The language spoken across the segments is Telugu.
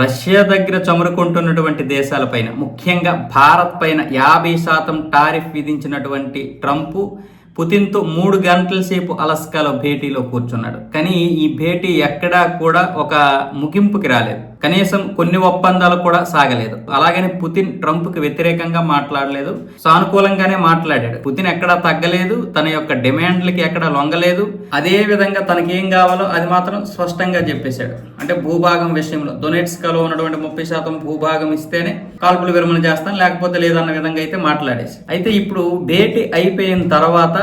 రష్యా దగ్గర చమురుకుంటున్నటువంటి దేశాలపైన ముఖ్యంగా భారత్ పైన యాభై శాతం టారిఫ్ విధించినటువంటి ట్రంప్ పుతిన్తో మూడు గంటల సేపు అలస్కాలో భేటీలో కూర్చున్నాడు. కానీ ఈ భేటీ ఎక్కడా కూడా ఒక ముగింపుకి రాలేదు. కనీసం కొన్ని ఒప్పందాలు కూడా సాగలేదు. అలాగని పుతిన్ ట్రంప్కి వ్యతిరేకంగా మాట్లాడలేదు. సానుకూలంగానే మాట్లాడాడు. పుతిన్ ఎక్కడా తగ్గలేదు. తన యొక్క డిమాండ్లకి ఎక్కడ లొంగలేదు. అదే విధంగా తనకి ఏం కావాలో అది మాత్రం స్పష్టంగా చెప్పేశాడు. అంటే భూభాగం విషయంలో. డొనెట్స్కాలో ఉన్నటువంటి ముప్పై శాతం భూభాగం ఇస్తేనే కాల్పులు విరమణ చేస్తాను లేకపోతే లేదన్న విధంగా అయితే మాట్లాడేసి. అయితే ఇప్పుడు భేటీ అయిపోయిన తర్వాత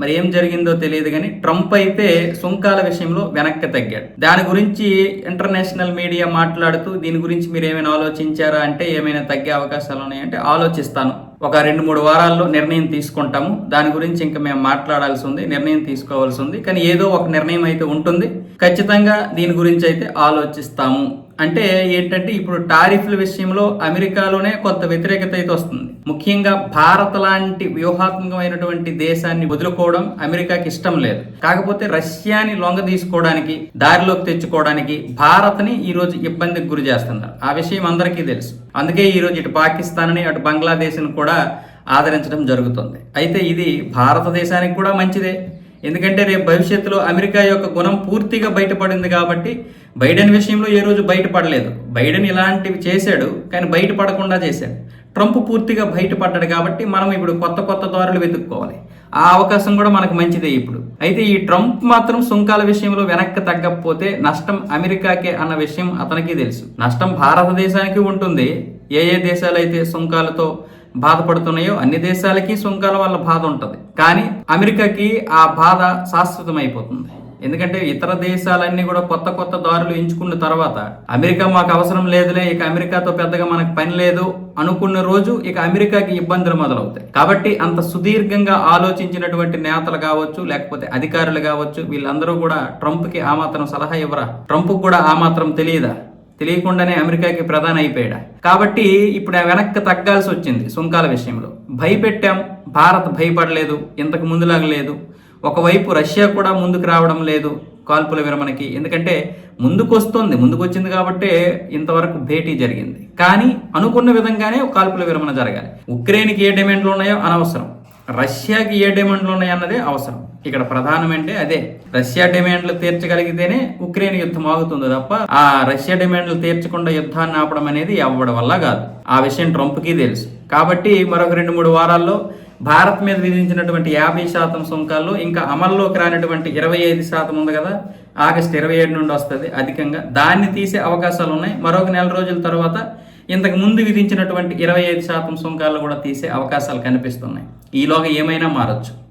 మరి ఏం జరిగిందో తెలియదు కానీ ట్రంప్ అయితే సుంకాల విషయంలో వెనక్కి తగ్గాడు. దాని గురించి ఇంటర్నేషనల్ మీడియా మాట్లాడుతూ దీని గురించి మీరు ఏమైనా ఆలోచించారా అంటే ఏమైనా తగ్గే అవకాశాలు ఉన్నాయంటే ఆలోచిస్తాను. ఒక రెండు మూడు వారాల్లో నిర్ణయం తీసుకుంటాము. దాని గురించి ఇంకా మేము మాట్లాడాల్సి ఉంది నిర్ణయం తీసుకోవాల్సి ఉంది. కానీ ఏదో ఒక నిర్ణయం అయితే ఉంటుంది. ఖచ్చితంగా దీని గురించి అయితే ఆలోచిస్తాము. అంటే ఏంటంటే ఇప్పుడు టారిఫ్ల విషయంలో అమెరికాలోనే కొంత వ్యతిరేకత అయితే వస్తుంది. ముఖ్యంగా భారత్ లాంటి వ్యూహాత్మకమైనటువంటి దేశాన్ని వదులుకోవడం అమెరికాకి ఇష్టం లేదు. కాకపోతే రష్యాని లొంగ తీసుకోవడానికి దారిలోకి తెచ్చుకోవడానికి భారత్ని ఈ రోజు ఇబ్బందికి గురి చేస్తున్నారు. ఆ విషయం అందరికీ తెలుసు. అందుకే ఈ రోజు ఇటు పాకిస్తాన్ని అటు బంగ్లాదేశ్ని కూడా ఆదరించడం జరుగుతుంది. అయితే ఇది భారతదేశానికి కూడా మంచిదే. ఎందుకంటే రేపు భవిష్యత్తులో అమెరికా యొక్క గుణం పూర్తిగా బయటపడింది కాబట్టి బైడెన్ విషయంలో ఏ రోజు బయటపడలేదు. బైడెన్ ఇలాంటివి చేశాడు కానీ బయటపడకుండా చేశాడు. ట్రంప్ పూర్తిగా బయటపడ్డాడు కాబట్టి మనం ఇప్పుడు కొత్త కొత్త దారులు వెతుక్కోవాలి. ఆ అవకాశం కూడా మనకు మంచిదే ఇప్పుడు. అయితే ఈ ట్రంప్ మాత్రం సుంకాల విషయంలో వెనక్కి తగ్గకపోతే నష్టం అమెరికాకే అన్న విషయం అతనికి తెలుసు. నష్టం భారతదేశానికి ఉంటుంది. ఏ ఏ దేశాలైతే సుంకాలతో బాధపడుతున్నాయో అన్ని దేశాలకి సుంకాల వల్ల బాధ ఉంటుంది. కానీ అమెరికాకి ఆ బాధ శాశ్వతమైపోతుంది. ఎందుకంటే ఇతర దేశాలన్నీ కూడా కొత్త కొత్త దారులు ఎంచుకున్న తర్వాత అమెరికా మాకు అవసరం లేదులే ఇక అమెరికాతో పెద్దగా మనకు పని లేదు అనుకున్న రోజు ఇక అమెరికాకి ఇబ్బందులు మొదలవుతాయి. కాబట్టి అంత సుదీర్ఘంగా ఆలోచించినటువంటి నేతలు కావచ్చు లేకపోతే అధికారులు కావచ్చు వీళ్ళందరూ కూడా ట్రంప్కి ఆ మాత్రం సలహా ఇవ్వరా? ట్రంప్ కూడా ఆ మాత్రం తెలియదా? తెలియకుండానే అమెరికాకి ప్రధాని అయిపోయాడు? కాబట్టి ఇప్పుడు ఆ వెనక్కి తగ్గాల్సి వచ్చింది సుంకాల విషయంలో. భయపెట్టాం భారత్ భయపడలేదు ఇంతకు ముందులాగా లేదు. ఒకవైపు రష్యా కూడా ముందుకు రావడం లేదు కాల్పుల విరమణకి. ఎందుకంటే ముందుకు వస్తుంది ముందుకు వచ్చింది కాబట్టి ఇంతవరకు భేటీ జరిగింది. కానీ అనుకున్న విధంగానే కాల్పుల విరమణ జరగాలి. ఉక్రెయిన్కి ఏ డిమాండ్లు ఉన్నాయో అనవసరం. రష్యాకి ఏ డిమాండ్లు ఉన్నాయన్నదే అవసరం. ఇక్కడ ప్రధానమంటే అదే రష్యా డిమాండ్లు తీర్చగలిగితేనే ఉక్రెయిన్ యుద్ధం ఆగుతుంది తప్ప ఆ రష్యా డిమాండ్లు తీర్చకుండా యుద్ధాన్ని ఆపడం అనేది అవ్వడం వల్ల కాదు. ఆ విషయం ట్రంప్కి తెలుసు. కాబట్టి మరొక రెండు మూడు వారాల్లో భారత్ మీద విధించినటువంటి యాభై శాతం సుంకాల్లో ఇంకా అమల్లోకి రానటువంటి ఇరవై ఐదు శాతం ఉంది కదా ఆగస్టు ఇరవై ఏడు నుండి వస్తుంది అధికంగా. దాన్ని తీసే అవకాశాలు ఉన్నాయి. మరొక నెల రోజుల తర్వాత ఇంతకు ముందు విధించినటువంటి ఇరవై ఐదు శాతం సుంకాలు కూడా తీసే అవకాశాలు కనిపిస్తున్నాయి. ఈలోగా ఏమైనా మారచ్చు.